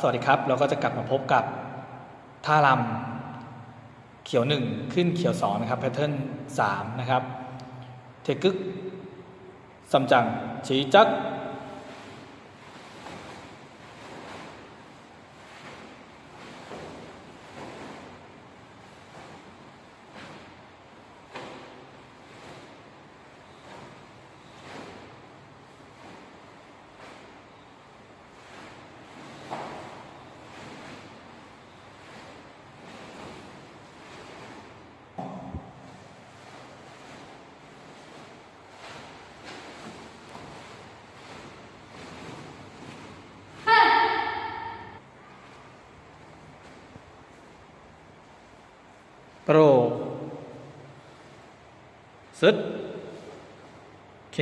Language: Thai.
สวัสดีครับ เราก็จะกลับมาพบกับท่ารำเขียวหนึ่งขึ้นเขียวสองนะครับแพทเทิร์นสามนะครับ เทกึกซัมจังชีจัก โปรซึดเค